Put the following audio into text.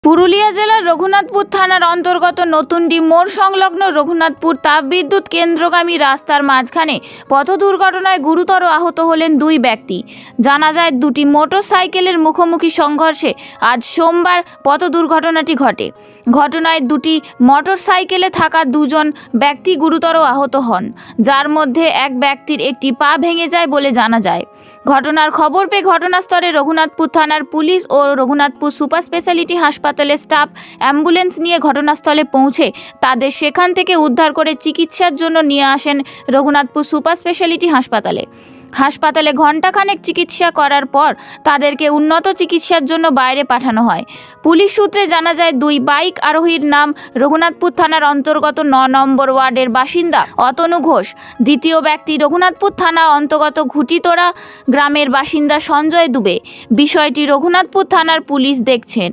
por Purulia জেলার রঘুনাথপুর থানার অন্তর্গত নতুনডি মোড় সংলগ্ন রঘুনাথপুর তাপবিদ্যুৎ কেন্দ্রগামী রাস্তার মাঝখানে পথ দুর্ঘটনায় গুরুতর আহত হলেন দুই ব্যক্তি। জানা যায়, দুটি মোটর সাইকেলের মুখোমুখি সংঘর্ষে আজ সোমবার পথ দুর্ঘটনাটি ঘটে। ঘটনায় দুটি মোটর সাইকেলে থাকা দুজন ব্যক্তি গুরুতর আহত হন, যার মধ্যে এক ব্যক্তির একটি পা ভেঙে যায় বলে জানা যায়। ঘটনার খবর পেয়ে ঘটনাস্থলে রঘুনাথপুর থানার পুলিশ ও রঘুনাথপুর সুপার স্পেশালিটি হাসপাতালের স্টাফ অ্যাম্বুলেন্স নিয়ে ঘটনাস্থলে পৌঁছে তাদের সেখান থেকে উদ্ধার করে চিকিৎসার জন্য নিয়ে আসেন রঘুনাথপুর সুপার স্পেশালিটি হাসপাতালে। হাসপাতালে ঘণ্টাখানেক চিকিৎসা করার পর তাদেরকে উন্নত চিকিৎসার জন্য বাইরে পাঠানো হয়। পুলিশ সূত্রে জানা যায়, দুই বাইক আরোহীর নাম রঘুনাথপুর থানার অন্তর্গত ন নম্বর ওয়ার্ডের বাসিন্দা অতনু ঘোষ। দ্বিতীয় ব্যক্তি রঘুনাথপুর থানা অন্তর্গত ঘুটিতোড়া গ্রামের বাসিন্দা সঞ্জয় দুবে। বিষয়টি রঘুনাথপুর থানার পুলিশ দেখছেন।